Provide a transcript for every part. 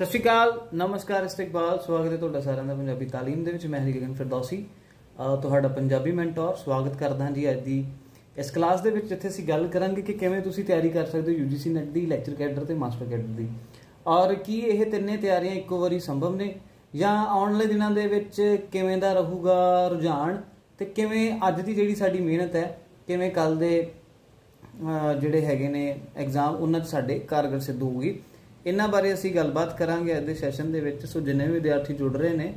ਸਤਿ ਸ਼੍ਰੀ ਅਕਾਲ, ਨਮਸਕਾਰ ਇਸਤਕਬਾਲ, ਸਵਾਗਤ ਹੈ ਤੁਹਾਡਾ ਸਾਰਿਆਂ ਦਾ ਪੰਜਾਬੀ ਤਾਲੀਮ ਦੇ ਵਿੱਚ, ਮੈਂ ਹਰੀਗਨ ਫਿਰਦੌਸੀ ਤੁਹਾਡਾ ਪੰਜਾਬੀ ਮੈਂਟਰ, ਸਵਾਗਤ ਕਰਦਾ ਹਾਂ ਜੀ ਅੱਜ ਦੀ ਇਸ ਕਲਾਸ ਦੇ ਵਿੱਚ, ਜਿੱਥੇ ਅਸੀਂ ਗੱਲ ਕਰਾਂਗੇ ਕਿ ਕਿਵੇਂ ਤੁਸੀਂ ਤਿਆਰੀ ਕਰ ਸਕਦੇ ਹੋ UGC ਨੈਟ ਦੀ, ਲੈਕਚਰ ਕੈਡਰ ਤੇ ਮਾਸਟਰ ਕੈਡਰ ਦੀ। ਔਰ ਕੀ ਇਹ ਤਿੰਨੇ ਤਿਆਰੀਆਂ ਇੱਕੋ ਵਾਰੀ ਸੰਭਵ ਨੇ? ਜਾਂ ਆਉਣ ਵਾਲੇ ਦਿਨਾਂ ਦੇ ਵਿੱਚ ਕਿਵੇਂ ਦਾ ਰਹੂਗਾ ਰੁਝਾਨ? ਤੇ ਕਿਵੇਂ ਅੱਜ ਦੀ ਜਿਹੜੀ ਸਾਡੀ ਮਿਹਨਤ ਹੈ, ਕਿਵੇਂ ਕੱਲ ਦੇ ਜਿਹੜੇ ਹੈਗੇ ਨੇ ਐਗਜ਼ਾਮ ਉਹਨਾਂ 'ਚ ਸਾਡੇ ਕਾਰਗਰ ਸਿੱਧ ਹੋਊਗੀ। ਇਹਨਾਂ ਬਾਰੇ ਅਸੀਂ ਗੱਲਬਾਤ ਕਰਾਂਗੇ ਅੱਜ ਦੇ ਸੈਸ਼ਨ ਦੇ ਵਿੱਚ। ਸੋ ਜਿੰਨੇ ਵੀ ਵਿਦਿਆਰਥੀ ਜੁੜ ਰਹੇ ਨੇ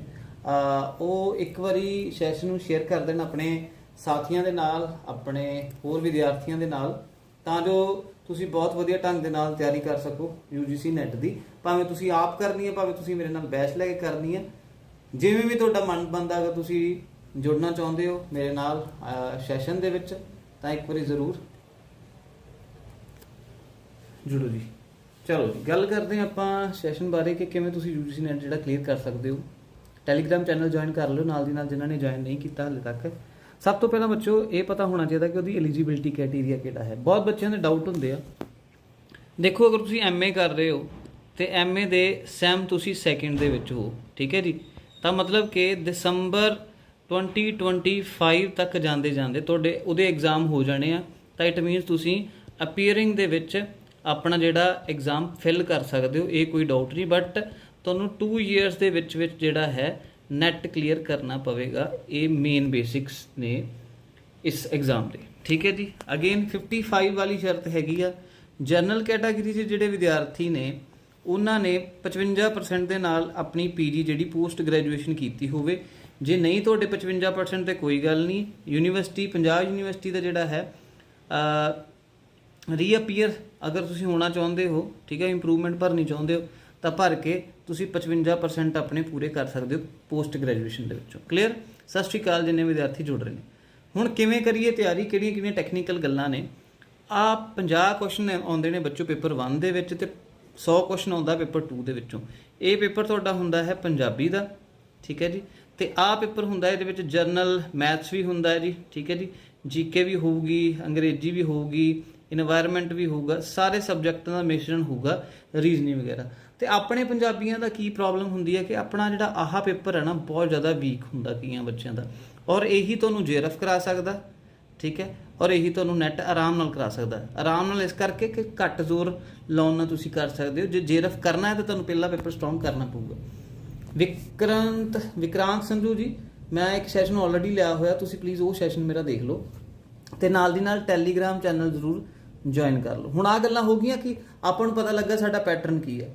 ਉਹ ਇੱਕ ਵਾਰੀ ਸੈਸ਼ਨ ਨੂੰ ਸ਼ੇਅਰ ਕਰ ਦੇਣ ਆਪਣੇ ਸਾਥੀਆਂ ਦੇ ਨਾਲ, ਆਪਣੇ ਹੋਰ ਵਿਦਿਆਰਥੀਆਂ ਦੇ ਨਾਲ, ਤਾਂ ਜੋ ਤੁਸੀਂ ਬਹੁਤ ਵਧੀਆ ਢੰਗ ਦੇ ਨਾਲ ਤਿਆਰੀ ਕਰ ਸਕੋ UGC ਨੈਟ ਦੀ। ਭਾਵੇਂ ਤੁਸੀਂ ਆਪ ਕਰਨੀ ਹੈ, ਭਾਵੇਂ ਤੁਸੀਂ ਮੇਰੇ ਨਾਲ ਬੈਚ ਲੈ ਕੇ ਕਰਨੀ ਹੈ। ਜਿਵੇਂ ਵੀ ਤੁਹਾਡਾ ਮਨ ਬੰਦਾ ਅਗਰ ਤੁਸੀਂ ਜੁੜਨਾ ਚਾਹੁੰਦੇ ਹੋ ਮੇਰੇ ਨਾਲ ਸੈਸ਼ਨ ਦੇ ਵਿੱਚ, ਤਾਂ ਇੱਕ ਵਾਰੀ ਜ਼ਰੂਰ ਜੁੜੋ ਜੀ। ਚਲੋ ਜੀ, ਗੱਲ ਕਰਦੇ ਹਾਂ ਆਪਾਂ ਸੈਸ਼ਨ ਬਾਰੇ ਕਿ ਕਿਵੇਂ ਤੁਸੀਂ UGC ਨੈਟ ਜਿਹੜਾ ਕਲੀਅਰ ਕਰ ਸਕਦੇ ਹੋ। ਟੈਲੀਗ੍ਰਾਮ ਚੈਨਲ ਜੁਆਇਨ ਕਰ ਲਿਓ, ਨਾਲ ਦੀ ਨਾਲ ਜਿਨ੍ਹਾਂ ਨੇ ਜੁਆਇਨ ਨਹੀਂ ਕੀਤਾ ਹਲੇ ਤੱਕ। ਸਭ ਤੋਂ ਪਹਿਲਾਂ ਬੱਚੋ, ਇਹ ਪਤਾ ਹੋਣਾ ਚਾਹੀਦਾ ਕਿ ਉਹਦੀ ਐਲੀਜੀਬਿਲਟੀ ਕ੍ਰਾਈਟੇਰੀਆ ਕਿਹੜਾ ਹੈ। ਬਹੁਤ ਬੱਚਿਆਂ ਦੇ ਡਾਊਟ ਹੁੰਦੇ ਆ। ਦੇਖੋ, ਅਗਰ ਤੁਸੀਂ ਐਮਏ ਕਰ ਰਹੇ ਹੋ, ਤੇ ਐਮਏ ਦੇ ਸੈਮ ਤੁਸੀਂ ਸੈਕਿੰਡ ਦੇ ਵਿੱਚ ਹੋ, ਠੀਕ ਹੈ ਜੀ? ਤਾਂ ਮਤਲਬ ਕਿ ਦਸੰਬਰ 2025 ਤੱਕ ਜਾਂਦੇ ਜਾਂਦੇ ਤੁਹਾਡੇ, ਉਹਦੇ ਐਗਜ਼ਾਮ ਹੋ ਜਾਣੇ ਆ। ਤਾਂ ਇਟ ਮੀਨਸ ਤੁਸੀਂ ਅਪੀਅਰਿੰਗ ਦੇ ਵਿੱਚ ਆਪਣਾ ਜਿਹੜਾ ਐਗਜ਼ਾਮ ਫਿਲ ਕਰ ਸਕਦੇ ਹੋ, ਇਹ ਕੋਈ ਡਾਊਟ ਨਹੀਂ ਬਟ ਤੁਹਾਨੂੰ 2 ਇਅਰਸ ਦੇ ਵਿੱਚ ਵਿੱਚ ਜਿਹੜਾ ਹੈ ਨੈਟ ਕਲੀਅਰ ਕਰਨਾ ਪਵੇਗਾ, ਇਹ ਮੇਨ ਬੇਸਿਕਸ ਨੇ ਇਸ ਐਗਜ਼ਾਮ ਦੇ। ਠੀਕ ਹੈ ਜੀ? ਅਗੇਨ 55 ਵਾਲੀ ਸ਼ਰਤ ਹੈਗੀ ਆ। ਜਨਰਲ ਕੈਟਾਗਰੀ 'ਚ ਜਿਹੜੇ ਵਿਦਿਆਰਥੀ ਨੇ, ਉਹਨਾਂ ਨੇ 55% ਦੇ ਨਾਲ ਆਪਣੀ ਪੀਜੀ ਜਿਹੜੀ ਪੋਸਟ ਗ੍ਰੈਜੂਏਸ਼ਨ ਕੀਤੀ ਹੋਵੇ। ਜੇ ਨਹੀਂ, ਤੁਹਾਡੇ 55% ਤੇ ਕੋਈ ਗੱਲ ਨਹੀਂ। ਯੂਨੀਵਰਸਿਟੀ ਪੰਜਾਬ ਯੂਨੀਵਰਸਿਟੀ ਦਾ ਜਿਹੜਾ ਹੈ ਰੀਅਪੀਅਰ ਅਗਰ ਤੁਸੀਂ ਹੋਣਾ ਚਾਹੁੰਦੇ ਹੋ, ਠੀਕ ਹੈ ਇੰਪਰੂਵਮੈਂਟ ਭਰਨੀ ਚਾਹੁੰਦੇ ਹੋ, ਤਾਂ ਭਰ ਕੇ ਤੁਸੀਂ 55% ਆਪਣੇ ਪੂਰੇ ਕਰ ਸਕਦੇ ਹੋ ਪੋਸਟ ਗ੍ਰੈਜੂਏਸ਼ਨ ਦੇ ਵਿੱਚੋਂ। ਕਲੀਅਰ ਸਤਿ ਸ਼੍ਰੀ ਅਕਾਲ, ਜਿੰਨੇ ਵਿਦਿਆਰਥੀ ਜੁੜ ਰਹੇ ਨੇ। ਹੁਣ ਕਿਵੇਂ ਕਰੀਏ ਤਿਆਰੀ? ਕਿਹੜੀਆਂ ਕਿਹੜੀਆਂ ਟੈਕਨੀਕਲ ਗੱਲਾਂ ਨੇ? ਆ 50 ਕੁਐਸਚਨ ਆਉਂਦੇ ਨੇ ਬੱਚੋ ਪੇਪਰ 1 ਦੇ ਵਿੱਚ ਤੇ 100 ਕੁਐਸਚਨ ਆਉਂਦਾ ਪੇਪਰ 2 ਦੇ ਵਿੱਚੋਂ। ਇਹ ਪੇਪਰ ਤੁਹਾਡਾ ਹੁੰਦਾ ਹੈ ਪੰਜਾਬੀ ਦਾ, ਠੀਕ ਹੈ ਜੀ? ਤੇ ਆਹ ਪੇਪਰ ਹੁੰਦਾ ਇਹਦੇ ਵਿੱਚ ਜਰਨਲ, ਮੈਥਸ ਵੀ ਹੁੰਦਾ ਹੈ ਜੀ, ਠੀਕ ਹੈ ਜੀ? ਜੀਕੇ ਵੀ ਹੋਊਗੀ, ਅੰਗਰੇਜ਼ੀ ਵੀ ਹੋਊਗੀ এনवायरमेंट ਵੀ ਹੋਊਗਾ, ਸਾਰੇ ਸਬਜੈਕਟਾਂ ਦਾ ਮਿਸ਼ਰਣ ਹੋਊਗਾ ਰੀਜ਼ਨਿੰਗ ਵਗੈਰਾ। ਤੇ ਆਪਣੇ ਪੰਜਾਬੀਆਂ ਦਾ ਕੀ ਪ੍ਰੋਬਲਮ ਹੁੰਦੀ ਹੈ ਕਿ ਆਪਣਾ ਜਿਹੜਾ ਆਹਾ ਪੇਪਰ ਹੈ ਨਾ, ਬਹੁਤ ਜ਼ਿਆਦਾ ਵੀਕ ਹੁੰਦਾ ਕਈਆਂ ਬੱਚਿਆਂ ਦਾ। ਔਰ ਇਹੀ ਤੁਹਾਨੂੰ ਜੇਰਫ ਕਰਾ ਸਕਦਾ, ਠੀਕ ਹੈ? ਔਰ ਇਹੀ ਤੁਹਾਨੂੰ ਨੈਟ ਆਰਾਮ ਨਾਲ ਕਰਾ ਸਕਦਾ। ਆਰਾਮ ਨਾਲ ਇਸ ਕਰਕੇ ਕਿ ਘੱਟ ਜ਼ੋਰ ਲਾਉਣ ਨਾਲ ਤੁਸੀਂ ਕਰ ਸਕਦੇ ਹੋ। ਜੇ ਜੇਰਫ ਕਰਨਾ ਹੈ ਤਾਂ ਤੁਹਾਨੂੰ ਪਹਿਲਾ ਪੇਪਰ ਸਟਰੋਂਗ ਕਰਨਾ ਪਊਗਾ। ਵਿਕਰਾਂਤ ਵਿਕਰਾਂਤ ਸੰਧੂ ਜੀ, ਮੈਂ ਇੱਕ ਸੈਸ਼ਨ ਆਲਰੇਡੀ ਲਿਆ ਹੋਇਆ, ਤੁਸੀਂ ਪਲੀਜ਼ ਉਹ ਸੈਸ਼ਨ ਮੇਰਾ ਦੇਖ ਲਓ। ਤੇ ਨਾਲ ਦੀ ਨਾਲ ਟੈਲੀਗ੍ਰਾਮ ਚੈਨਲ ਜ਼ਰੂਰ ਜੁਆਇਨ ਕਰ ਲਓ। ਹੁਣ ਆ ਗੱਲਾਂ ਹੋ ਗਈਆਂ ਕਿ ਆਪਾਂ ਨੂੰ ਪਤਾ ਲੱਗਾ ਸਾਡਾ ਪੈਟਰਨ ਕੀ ਹੈ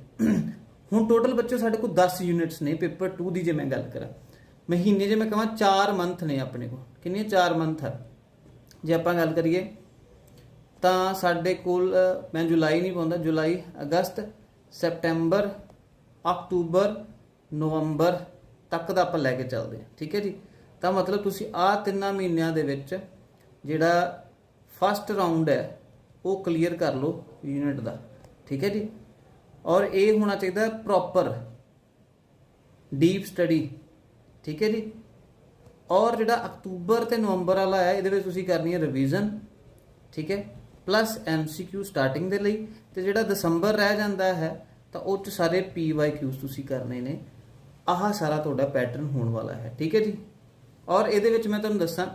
ਹੁਣ ਟੋਟਲ ਬੱਚੇ ਸਾਡੇ ਕੋਲ 10 ਯੂਨਿਟਸ ਨੇ ਪੇਪਰ 2 ਦੀ ਜੇ ਮੈਂ ਗੱਲ ਕਰਾਂ। ਮਹੀਨੇ ਜੇ ਮੈਂ ਕਹਾਂ 4 ਮੰਥ ਨੇ ਆਪਣੇ ਕੋਲ। ਕਿੰਨੇ 4 ਮੰਥ ਹੈ ਜੇ ਆਪਾਂ ਗੱਲ ਕਰੀਏ, ਤਾਂ ਸਾਡੇ ਕੋਲ ਮੈਂ ਜੁਲਾਈ ਨਹੀਂ ਪਾਉਂਦਾ, ਜੁਲਾਈ, ਅਗਸਤ, ਸੈਪਟੈਂਬਰ, ਅਕਤੂਬਰ, ਨਵੰਬਰ ਤੱਕ ਦਾ ਆਪਾਂ ਲੈ ਕੇ ਚੱਲਦੇ ਹਾਂ। ਠੀਕ ਹੈ ਜੀ? ਤਾਂ ਮਤਲਬ ਤੁਸੀਂ ਆਹ ਤਿੰਨਾਂ ਮਹੀਨਿਆਂ ਦੇ ਵਿੱਚ ਜਿਹੜਾ ਫਸਟ ਰਾਉਂਡ ਹੈ ਉਹ ਕਲੀਅਰ ਕਰ ਲਓ ਯੂਨਿਟ ਦਾ। ਠੀਕ ਹੈ ਜੀ? ਔਰ ਇਹ ਹੋਣਾ ਚਾਹੀਦਾ ਪ੍ਰੋਪਰ ਡੀਪ ਸਟੱਡੀ ਠੀਕ ਹੈ ਜੀ? ਔਰ ਜਿਹੜਾ ਅਕਤੂਬਰ ਤੇ ਨਵੰਬਰ ਵਾਲਾ ਹੈ, ਇਹਦੇ ਵਿੱਚ ਤੁਸੀਂ ਕਰਨੀ ਹੈ ਰਿਵੀਜ਼ਨ ਠੀਕ ਹੈ? ਪਲੱਸ ਐਮਸੀਕਿਊ ਸਟਾਰਟਿੰਗ ਦੇ ਲਈ। ਤੇ ਜਿਹੜਾ ਦਸੰਬਰ ਰਹਿ ਜਾਂਦਾ ਹੈ, ਤਾਂ ਉਹ ਚ ਸਾਰੇ ਪੀਵਾਈਕਿਊਸ ਤੁਸੀਂ ਕਰਨੇ ਨੇ। ਆਹ ਸਾਰਾ ਤੁਹਾਡਾ ਪੈਟਰਨ ਹੋਣ ਵਾਲਾ ਹੈ। ਠੀਕ ਹੈ ਜੀ? ਔਰ ਇਹਦੇ ਵਿੱਚ ਮੈਂ ਤੁਹਾਨੂੰ ਦੱਸਾਂ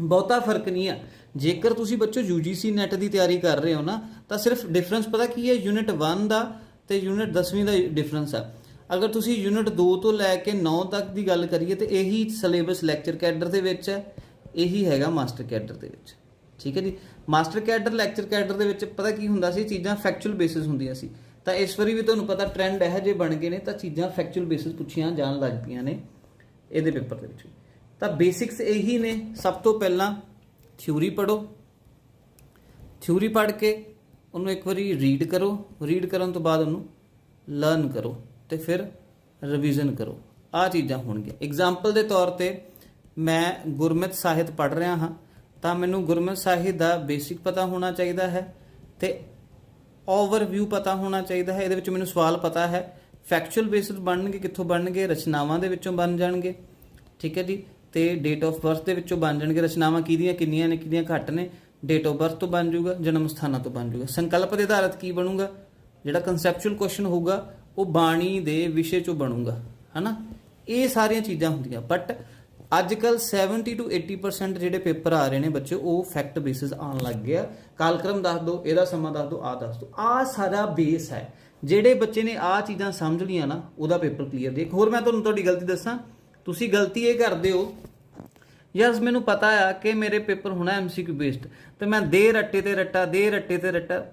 ਬਹੁਤਾ ਫ਼ਰਕ ਨਹੀਂ ਆ। ਜੇਕਰ ਤੁਸੀਂ ਬੱਚੋ UGC ਨੈਟ ਦੀ ਤਿਆਰੀ ਕਰ ਰਹੇ ਹੋ ਨਾ, ਤਾਂ ਸਿਰਫ ਡਿਫਰੈਂਸ ਪਤਾ ਕੀ ਹੈ? ਯੂਨਿਟ 1 ਦਾ ਤੇ ਯੂਨਿਟ 10ਵੀਂ ਦਾ ਡਿਫਰੈਂਸ ਆ। ਅਗਰ ਤੁਸੀਂ ਯੂਨਿਟ 2 ਤੋਂ ਲੈ ਕੇ 9 ਤੱਕ ਦੀ ਗੱਲ ਕਰੀਏ, ਤੇ ਇਹੀ ਸਿਲੇਬਸ ਲੈਕਚਰ ਕੈਡਰ ਦੇ ਵਿੱਚ ਹੈ। ਇਹੀ ਹੈਗਾ ਮਾਸਟਰ ਕੈਡਰ ਦੇ ਵਿੱਚ। ਠੀਕ ਹੈ ਜੀ? ਮਾਸਟਰ ਕੈਡਰ ਲੈਕਚਰ ਕੈਡਰ ਦੇ ਵਿੱਚ ਪਤਾ ਕੀ ਹੁੰਦਾ ਸੀ? ਚੀਜ਼ਾਂ ਫੈਕਚੁਅਲ ਬੇਸਿਸ ਹੁੰਦੀਆਂ ਸੀ। ਤਾਂ ਇਸ ਵਾਰੀ ਵੀ ਤੁਹਾਨੂੰ ਪਤਾ ਟ੍ਰੈਂਡ ਇਹ ਜੇ ਬਣ ਗਏ ਨੇ, ਤਾਂ ਚੀਜ਼ਾਂ ਫੈਕਚੁਅਲ ਬੇਸਿਸ ਪੁੱਛੀਆਂ ਜਾਣ ਲੱਗ ਪਈਆਂ ਨੇ ਇਹਦੇ ਪੇਪਰ ਦੇ ਵਿੱਚ ਤਾਂ ਬੇਸਿਕਸ ਇਹੀ ਨੇ। ਸਭ ਤੋਂ ਪਹਿਲਾਂ ਥਿਊਰੀ ਪੜੋ ਥਿਊਰੀ ਪੜ੍ਹ ਕੇ ਉਹਨੂੰ ਇੱਕ ਵਾਰੀ ਰੀਡ ਕਰੋ। ਰੀਡ ਕਰਨ ਤੋਂ ਬਾਅਦ ਉਹਨੂੰ ਲਰਨ ਕਰੋ ਤੇ ਫਿਰ ਰਿਵੀਜ਼ਨ ਕਰੋ। ਆ ਚੀਜ਼ਾਂ ਹੋਣਗੀਆਂ। ਐਗਜ਼ਾਮਪਲ ਦੇ ਤੌਰ ਤੇ ਮੈਂ ਗੁਰਮਤਿ ਸਾਹਿਤ ਪੜ੍ਹ ਰਿਹਾ ਹਾਂ। ਤਾਂ ਮੈਨੂੰ ਗੁਰਮਤਿ ਸਾਹਿਤ ਦਾ ਬੇਸਿਕ ਪਤਾ ਹੋਣਾ ਚਾਹੀਦਾ ਹੈ ਤੇ ਓਵਰਵਿਊ ਪਤਾ ਹੋਣਾ ਚਾਹੀਦਾ ਹੈ। ਇਹਦੇ ਵਿੱਚ ਮੈਨੂੰ ਸਵਾਲ ਪਤਾ ਹੈ। ਫੈਕਚੁਅਲ ਬੇਸਿਸ ਬਣਨਗੇ, ਕਿੱਥੋਂ ਬਣਨਗੇ, ਰਚਨਾਵਾਂ ਦੇ ਵਿੱਚੋਂ ਬਣ ਜਾਣਗੇ। ਠੀਕ ਹੈ ਜੀ। ਤੇ ਡੇਟ ਆਫ ਬਰਥ ਦੇ ਵਿੱਚੋਂ ਬਣ ਜਾਣਗੇ ਰਚਨਾਵਾਂ ਕਿਹਦੀਆਂ, ਕਿੰਨੀਆਂ ਨੇ ਕਿਹਦੀਆਂ ਘੱਟ ਨੇ ਡੇਟ ਆਫ ਬਰਥ ਤੋਂ ਬਣ ਜਾਊਗਾ, ਜਨਮ ਸਥਾਨਾਂ ਤੋਂ ਬਣ ਜਾਊਗਾ। ਸੰਕਲਪ ਦੇ ਆਧਾਰਿਤ ਕੀ ਬਣੂਗਾ? ਜਿਹੜਾ ਕਨਸੈਪਚੁਅਲ ਕੁਐਸਚਨ ਹੋਊਗਾ, ਉਹ ਬਾਣੀ ਦੇ ਵਿਸ਼ੇ ਚੋਂ ਬਣੂਗਾ, ਹਨਾ? ਇਹ ਸਾਰੀਆਂ ਚੀਜ਼ਾਂ ਹੁੰਦੀਆਂ। ਬਟ ਅੱਜ ਕੱਲ 70 ਤੋਂ 80% ਜਿਹੜੇ ਪੇਪਰ ਆ ਰਹੇ ਨੇ ਬੱਚੇ, ਉਹ ਫੈਕਟ ਬੇਸਿਸ ਆਉਣ ਲੱਗ ਗਿਆ। ਕਾਲਕ੍ਰਮ ਦੱਸ ਦਿਓ ਇਹਦਾ ਸਮਾਂ ਦੱਸ ਦਿਓ ਆ ਦੱਸ ਦਿਓ ਆ ਸਾਰਾ ਬੇਸ ਹੈ। ਜਿਹੜੇ ਬੱਚੇ ਨੇ ਆ ਚੀਜ਼ਾਂ ਸਮਝ ਲਈਆਂ ਨਾ, ਉਹਦਾ ਪੇਪਰ ਕਲੀਅਰ ਦੇ ਹੋਰ ਮੈਂ ਤੁਹਾਨੂੰ ਤੁਹਾਡੀ ਗਲਤੀ ਦੱਸਾਂ। ਤੁਸੀਂ ਗਲਤੀ ਇਹ ਕਰਦੇ ਹੋ। ਯਸ, ਮੈਨੂੰ ਪਤਾ ਆ ਕਿ ਮੇਰੇ ਪੇਪਰ ਹੋਣਾ ਐਮਸੀਕਿਊ ਬੇਸਡ ਤੇ ਮੈਂ ਦੇ ਰੱਟੇ ਤੇ ਰੱਟਾ, ਦੇ ਰੱਟੇ ਤੇ ਰੱਟਾ।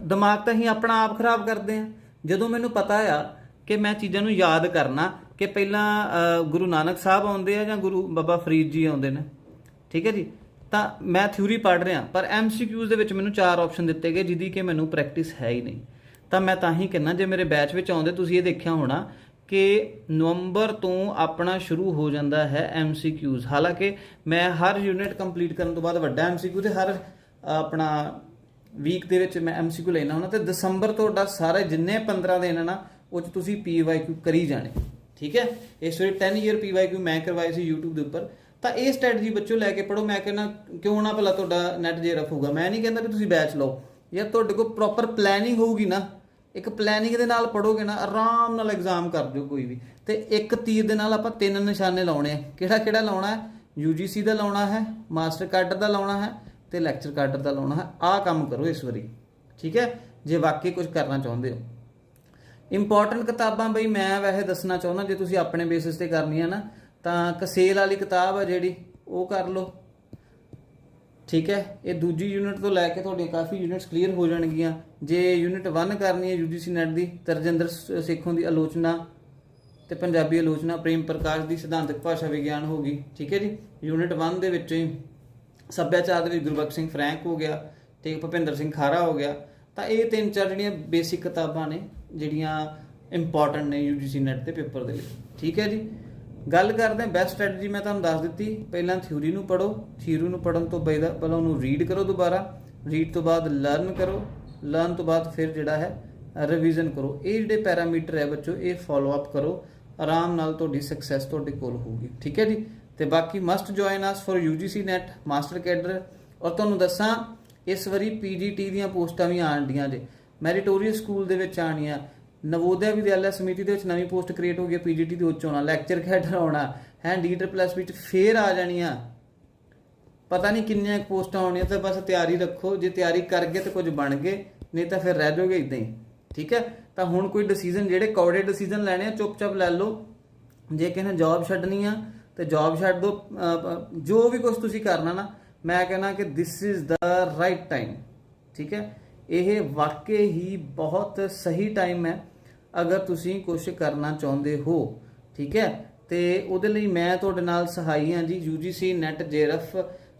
ਦਿਮਾਗ ਤਾਂ ਹੀ ਆਪਣਾ ਆਪ ਖਰਾਬ ਕਰਦੇ ਆ ਜਦੋਂ ਮੈਨੂੰ ਪਤਾ ਆ ਕਿ ਮੈਂ ਚੀਜ਼ਾਂ ਨੂੰ ਯਾਦ ਕਰਨਾ, ਕਿ ਪਹਿਲਾਂ ਗੁਰੂ ਨਾਨਕ ਸਾਹਿਬ ਆਉਂਦੇ ਆ ਜਾਂ ਗੁਰੂ ਬਾਬਾ ਫਰੀਦ ਜੀ ਆਉਂਦੇ ਨੇ। ਠੀਕ ਹੈ ਜੀ? ਤਾਂ ਮੈਂ ਥਿਊਰੀ ਪੜ੍ਹ ਰਿਹਾ, ਪਰ ਐਮਸੀਕਿਊਜ਼ ਦੇ ਵਿੱਚ ਮੈਨੂੰ ਚਾਰ ਆਪਸ਼ਨ ਦਿੱਤੇ ਗਏ, ਜਿਹਦੀ ਕਿ ਮੈਨੂੰ ਪ੍ਰੈਕਟਿਸ ਹੈ ਹੀ ਨਹੀਂ। ਤਾਂ ਮੈਂ ਤਾਂ ਹੀ ਕਹਿੰਦਾ, ਜੇ ਮੇਰੇ ਬੈਚ ਵਿੱਚ ਆਉਂਦੇ, ਤੁਸੀਂ ਇਹ ਦੇਖਿਆ ਹੋਣਾ ਕਿ ਨਵੰਬਰ ਤੋਂ ਆਪਣਾ ਸ਼ੁਰੂ ਹੋ ਜਾਂਦਾ ਹੈ ਐਮਸੀਕਿਊਜ਼ ਹਾਲਾਂਕਿ ਮੈਂ ਹਰ ਯੂਨਿਟ ਕੰਪਲੀਟ ਕਰਨ ਤੋਂ ਬਾਅਦ ਵੱਡਾ ਐਮਸੀਕਿਊ ਤੇ ਹਰ ਆਪਣਾ ਵੀਕ ਦੇ ਵਿੱਚ ਮੈਂ ਐਮਸੀਕਿਊ ਲੈਣਾ ਹੁੰਦਾ ਤੇ ਦਸੰਬਰ ਤੁਹਾਡਾ ਸਾਰੇ ਜਿੰਨੇ 15 ਦਿਨ ਆ ਨਾ, ਉਹ ਚ ਤੁਸੀਂ ਪੀਵਾਈਕਿਊ ਕਰੀ ਜਾਣੇ। ਠੀਕ ਹੈ? ਇਸ ਵਾਰੀ 10 ਇਅਰ ਪੀਵਾਈਕਿਊ ਮੈਂ ਕਰਵਾਏ ਸੀ YouTube ਦੇ ਉੱਪਰ। ਤਾਂ ਇਹ ਸਟ੍ਰੈਟਜੀ ਬੱਚੋ ਲੈ ਕੇ ਪੜੋ ਮੈਂ ਕਹਿੰਦਾ, ਕਿਉਂ ਨਾ ਭਲਾ ਤੁਹਾਡਾ ਨੈਟ ਜੇ ਰਫ ਹੋਊਗਾ ਮੈਂ ਨਹੀਂ ਕਹਿੰਦਾ ਵੀ ਤੁਸੀਂ ਬੈਚ ਲਓ। ਜਾਂ ਤੁਹਾਡੇ ਕੋਲ ਪ੍ਰੋਪਰ ਪਲੈਨਿੰਗ ਹੋਊਗੀ ਨਾ। ਇੱਕ ਪਲੈਨਿੰਗ ਦੇ ਨਾਲ ਪੜੋਗੇ ਨਾ, ਆਰਾਮ ਨਾਲ ਐਗਜ਼ਾਮ ਕਰ ਦਿਓ ਕੋਈ ਵੀ। ਤੇ ਇੱਕ ਤੀਰ ਦੇ ਨਾਲ ਆਪਾਂ ਤਿੰਨ ਨਿਸ਼ਾਨੇ ਲਾਉਣੇ ਆ। ਕਿਹੜਾ ਕਿਹੜਾ ਲਾਉਣਾ ਹੈ? UGC ਦਾ ਲਾਉਣਾ ਹੈ ਮਾਸਟਰ ਕਾਡਰ ਦਾ ਲਾਉਣਾ ਹੈ ਤੇ ਲੈਕਚਰ ਕਾਡਰ ਦਾ ਲਾਉਣਾ ਹੈ। ਆਹ ਕੰਮ ਕਰੋ ਇਸ ਵਾਰੀ, ਠੀਕ ਹੈ? ਜੇ ਵਾਕਈ ਕੁਝ ਕਰਨਾ ਚਾਹੁੰਦੇ ਹੋ। ਇੰਪੋਰਟੈਂਟ ਕਿਤਾਬਾਂ ਬਈ ਮੈਂ ਵੈਸੇ ਦੱਸਣਾ ਚਾਹੁੰਦਾ, ਜੇ ਤੁਸੀਂ ਆਪਣੇ ਬੇਸਿਸ ਤੇ ਕਰਨੀ ਹੈ ਨਾ, ਤਾਂ ਕਸੇਲ ਵਾਲੀ ਕਿਤਾਬ ਆ ਜਿਹੜੀ, ਉਹ ਕਰ ਲਓ। ਠੀਕ ਹੈ? ਇਹ ਦੂਜੀ ਯੂਨਿਟ ਤੋਂ ਲੈ ਕੇ ਤੁਹਾਡੇ ਕਾਫੀ ਯੂਨਿਟਸ ਕਲੀਅਰ ਹੋ ਜਾਣਗੀਆਂ। ਜੇ ਯੂਨਿਟ 1 ਕਰਨੀ ਹੈ UGC ਨੈਟ ਦੀ ਤਰਜਿੰਦਰ ਸ- ਸੇਖੋਂ ਦੀ ਆਲੋਚਨਾ ਤੇ ਪੰਜਾਬੀ ਆਲੋਚਨਾ ਪ੍ਰੇਮ ਪ੍ਰਕਾਸ਼ ਦੀ ਸਿਧਾਂਤਕ ਭਾਸ਼ਾ ਵਿਗਿਆਨ ਹੋ ਗਈ। ਠੀਕ ਹੈ ਜੀ? ਯੂਨਿਟ 1 ਦੇ ਵਿੱਚ ਹੀ ਸੱਭਿਆਚਾਰ ਦੇ ਵਿੱਚ ਗੁਰਬਖਸ਼ ਸਿੰਘ ਫਰੈਂਕ ਹੋ ਗਿਆ ਤੇ ਭੁਪਿੰਦਰ ਸਿੰਘ ਖਾਰਾ ਹੋ ਗਿਆ। ਤਾਂ ਇਹ ਤਿੰਨ ਚਾਰ ਜਿਹੜੀਆਂ ਬੇਸਿਕ ਕਿਤਾਬਾਂ ਨੇ, ਜਿਹੜੀਆਂ ਇੰਪੋਰਟੈਂਟ ਨੇ UGC ਨੈਟ ਦੇ ਪੇਪਰ ਦੇ ਲਈ ਠੀਕ ਹੈ ਜੀ? ਗੱਲ ਕਰਦੇ ਹਾਂ ਬੈਸਟ ਸਟ੍ਰੈਟਜੀ ਮੈਂ ਤੁਹਾਨੂੰ ਦੱਸ ਦਿੱਤੀ। ਪਹਿਲਾਂ ਥਿਊਰੀ ਨੂੰ ਪੜੋ ਥਿਊਰੀ ਨੂੰ ਪੜਨ ਤੋਂ ਪਹਿਲਾਂ ਪਹਿਲਾਂ ਉਹਨੂੰ ਰੀਡ ਕਰੋ ਦੁਬਾਰਾ। ਰੀਡ ਤੋਂ ਬਾਅਦ ਲਰਨ ਕਰੋ। ਲਰਨ ਤੋਂ ਬਾਅਦ ਫਿਰ ਜਿਹੜਾ ਹੈ ਰਿਵੀਜ਼ਨ ਕਰੋ। ਇਹ ਜਿਹੜੇ ਪੈਰਾਮੀਟਰ ਹੈ ਬੱਚੋ, ਇਹ ਫਾਲੋ ਅਪ ਕਰੋ। ਆਰਾਮ ਨਾਲ ਤੁਹਾਡੀ ਸਕਸੈਸ ਤੁਹਾਡੇ ਕੋਲ ਹੋਊਗੀ। ਠੀਕ ਹੈ ਜੀ? ਤੇ ਬਾਕੀ must join us for UGC NET master cadre ਔਰ ਤੁਹਾਨੂੰ ਦੱਸਾਂ, ਇਸ ਵਾਰੀ PGT ਦੀਆਂ ਪੋਸਟਾਂ ਵੀ ਆਣ ਡੀਆਂ ਜੇ। ਮੈਰੀਟੋਰੀਅਸ ਸਕੂਲ ਦੇ ਵਿੱਚ ਆਣੀਆਂ ਨਵੋਦਿਆ ਵਿਦਿਆਲਿਆ ਸਮਿਤੀ ਦੇ ਵਿੱਚ ਨਵੀਂ ਪੋਸਟ ਕ੍ਰੀਏਟ ਹੋ ਗਈ ਪੀਜੀਟੀ ਦੇ ਉੱਚ ਹੋਣਾ, ਲੈਕਚਰ ਕੈਡਰ ਆਉਣਾ, ਹੈ ਡੀਟਰ ਪਲੱਸ ਵਿੱਚ ਫੇਰ ਆ ਜਾਣੀਆਂ। ਪਤਾ ਨਹੀਂ ਕਿੰਨੀਆਂ ਕੁ ਪੋਸਟਾਂ ਆਉਣੀਆਂ, ਤੇ ਬਸ ਤਿਆਰੀ ਰੱਖੋ, ਜੇ ਤਿਆਰੀ ਕਰ ਗਏ ਤੇ ਕੁਝ ਬਣ ਗਏ, ਨਹੀਂ ਤਾਂ ਫਿਰ ਰਹਿ ਜਾਓਗੇ ਇਦਾਂ ਹੀ, ਠੀਕ ਹੈ? ਤਾਂ ਹੁਣ ਕੋਈ ਡਿਸੀਜਨ ਜਿਹੜੇ ਕੌੜੇ ਡਿਸੀਜਨ ਲੈਣੇ ਆ, ਚੁੱਪਚਾਪ ਲੈ ਲਓ। ਜੇ ਕਿਸੇ ਨੇ ਜੌਬ ਛੱਡਣੀ ਆ, ਤੇ ਜੌਬ ਛੱਡ ਦਿਓ ਜੋ ਵੀ ਕੁਝ ਤੁਸੀਂ ਕਰਨਾ ਨਾ, ਮੈਂ ਕਹਿੰਦਾ ਕਿ this is the right time ਠੀਕ ਹੈ? ਇਹ ਵਾਕਈ ਹੀ ਬਹੁਤ ਸਹੀ ਟਾਈਮ ਹੈ। ਅਗਰ ਤੁਸੀਂ ਕੁਝ ਕਰਨਾ ਚਾਹੁੰਦੇ ਹੋ, ਠੀਕ ਹੈ? ਤੇ ਉਹਦੇ ਲਈ ਮੈਂ ਤੁਹਾਡੇ ਨਾਲ ਸਹਾਈ ਹਾਂ ਜੀ UGC ਨੈਟ ਜੇਰਫ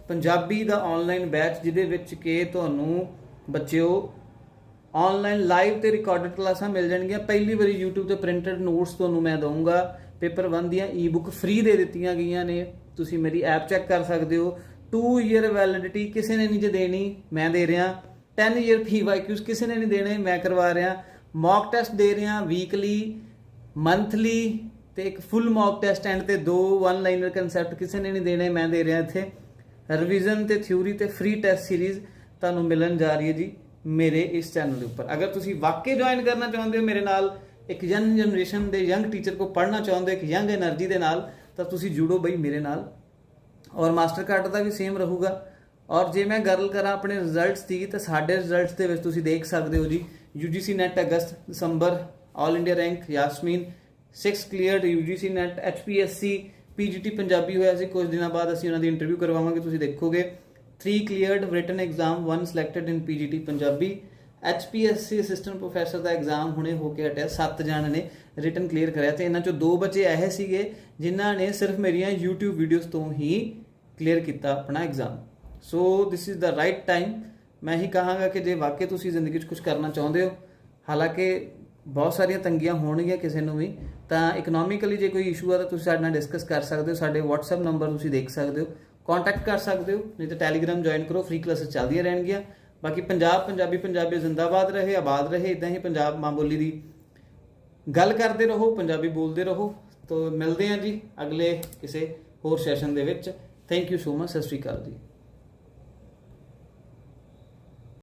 ਪੰਜਾਬੀ ਦਾ ਆਨਲਾਈਨ ਬੈਚ ਜਿਹਦੇ ਵਿੱਚ ਕਿ ਤੁਹਾਨੂੰ ਬੱਚਿਓ ਆਨਲਾਈਨ ਲਾਈਵ ਤੇ ਰਿਕਾਰਡਡ ਕਲਾਸਾਂ ਮਿਲ ਜਾਣਗੀਆਂ। ਪਹਿਲੀ ਵਾਰੀ YouTube ਤੇ ਪ੍ਰਿੰਟਡ ਨੋਟਸ ਤੁਹਾਨੂੰ ਮੈਂ ਦਊਂਗਾ। ਪੇਪਰ 1 ਦੀਆਂ ਈ-ਬੁੱਕ ਫ੍ਰੀ ਦੇ ਦਿੱਤੀਆਂ ਗਈਆਂ ਨੇ। ਤੁਸੀਂ ਮੇਰੀ ਐਪ ਚੈੱਕ ਕਰ ਸਕਦੇ ਹੋ। 2 ਇਅਰ ਵੈਲਿਡਿਟੀ ਕਿਸੇ ਨੇ ਨਹੀਂ ਜੇ ਦੇਣੀ, ਮੈਂ ਦੇ ਰਿਹਾ। 10 ਇਅਰ ਪੀਵਾਈਕਿਊਸ ਕਿਸੇ ਨੇ ਨਹੀਂ ਦੇਣੇ, ਮੈਂ ਕਰਵਾ ਰਿਹਾ। ਮੌਕ ਟੈਸਟ ਦੇ ਰਹੇ ਹਾਂ ਵੀਕਲੀ ਮੰਥਲੀ ਤੇ ਇੱਕ ਫੁੱਲ ਮੌਕ ਟੈਸਟ ਐਂਡ ਤੇ ਦੋ ਵਨ ਲਾਈਨਰ ਕਨਸੈਪਟ ਕਿਸੇ ਨੇ ਨਹੀਂ ਦੇਣੇ, ਮੈਂ ਦੇ ਰਿਹਾ ਇੱਥੇ। ਰਿਵੀਜ਼ਨ ਤੇ ਥਿਊਰੀ ਤੇ ਫ੍ਰੀ ਟੈਸਟ ਸੀਰੀਜ਼ ਤੁਹਾਨੂੰ ਮਿਲਣ ਜਾ ਰਹੀ ਹੈ ਜੀ ਮੇਰੇ ਇਸ ਚੈਨਲ ਦੇ ਉੱਪਰ। ਅਗਰ ਤੁਸੀਂ ਵਾਕਈ ਜੁਆਇਨ ਕਰਨਾ ਚਾਹੁੰਦੇ ਹੋ ਮੇਰੇ ਨਾਲ, ਇੱਕ ਯੰਗ ਜਨਰੇਸ਼ਨ ਦੇ ਯੰਗ ਟੀਚਰ ਕੋ ਪੜ੍ਹਨਾ ਚਾਹੁੰਦੇ ਹੋ, ਇੱਕ ਯੰਗ એનર્ਜੀ ਦੇ ਨਾਲ, ਤਾਂ ਤੁਸੀਂ ਜੁੜੋ ਬਈ ਮੇਰੇ ਨਾਲ। ਔਰ ਮਾਸਟਰ ਕਾਰਡ ਦਾ ਵੀ ਸੇਮ ਰਹੂਗਾ। ਔਰ ਜੇ ਮੈਂ ਗੱਲ ਕਰਾਂ ਆਪਣੇ ਰਿਜ਼ਲਟਸ ਦੀ, ਤਾਂ ਸਾਡੇ ਰਿਜ਼ਲਟਸ ਦੇ ਵਿੱਚ ਤੁਸੀਂ ਦੇਖ ਸਕਦੇ ਹੋ ਜੀ UGC NET August, December all India rank Yasmeen 6 cleared UGC NET HPSC PGT Punjabi ਹੋਇਆ ਸੀ। ਕੁਝ ਦਿਨਾਂ ਬਾਅਦ ਅਸੀਂ ਉਹਨਾਂ ਦੀ ਇੰਟਰਵਿਊ ਕਰਵਾਵਾਂਗੇ, ਤੁਸੀਂ ਦੇਖੋਗੇ। 3 cleared written exam 1 selected in PGT Punjabi. HPSC assistant professor the exam ਹੁਣੇ ਹੋ ਕੇ ਹਟਿਆ 7 ਜਣ ਨੇ ਰਿਟਨ ਕਲੀਅਰ ਕਰਿਆ ਤੇ ਇਹਨਾਂ ਚੋਂ ਦੋ ਬੱਚੇ ਇਹ ਸੀਗੇ, ਜਿਨ੍ਹਾਂ ਨੇ ਸਿਰਫ ਮੇਰੀਆਂ YouTube ਵੀਡੀਓਜ਼ ਤੋਂ ਹੀ ਕਲੀਅਰ ਕੀਤਾ ਆਪਣਾ exam so this is the right time ਮੈਂ ਹੀ ਕਹਾਂਗਾ ਕਿ ਜੇ ਵਾਕਈ ਤੁਸੀਂ ਜ਼ਿੰਦਗੀ 'ਚ ਕੁਝ ਕਰਨਾ ਚਾਹੁੰਦੇ ਹੋ, ਹਾਲਾਂਕਿ ਬਹੁਤ ਸਾਰੀਆਂ ਤੰਗੀਆਂ ਹੋਣਗੀਆਂ ਕਿਸੇ ਨੂੰ ਵੀ, ਤਾਂ ਇਕਨੋਮਿਕਲੀ ਜੇ ਕੋਈ ਇਸ਼ੂ ਆ ਤਾਂ ਤੁਸੀਂ ਸਾਡੇ ਨਾਲ ਡਿਸਕਸ ਕਰ ਸਕਦੇ ਹੋ, ਸਾਡੇ WhatsApp ਨੰਬਰ ਤੁਸੀਂ ਦੇਖ ਸਕਦੇ ਹੋ ਕੰਟੈਕਟ ਕਰ ਸਕਦੇ ਹੋ, ਨਹੀਂ ਤਾਂ Telegram ਜੁਆਇਨ ਕਰੋ ਫ੍ਰੀ ਕਲਾਸਿਸ ਚੱਲਦੀਆਂ ਰਹਿਣਗੀਆਂ। ਬਾਕੀ ਪੰਜਾਬ, ਪੰਜਾਬੀ ਪੰਜਾਬੀ ਜ਼ਿੰਦਾਬਾਦ ਰਹੇ, ਆਬਾਦ ਰਹੇ ਇਦਾਂ ਹੀ ਪੰਜਾਬ ਮਾਂ ਬੋਲੀ ਦੀ ਗੱਲ ਕਰਦੇ ਰਹੋ, ਪੰਜਾਬੀ ਬੋਲਦੇ ਰਹੋ। ਤੋਂ ਮਿਲਦੇ ਹਾਂ ਜੀ ਅਗਲੇ ਕਿਸੇ ਹੋਰ ਸੈਸ਼ਨ ਦੇ ਵਿੱਚ। ਥੈਂਕ ਯੂ ਸੋ ਮਚ ਸਤਿ ਸ਼੍ਰੀ ਅਕਾਲ ਜੀ।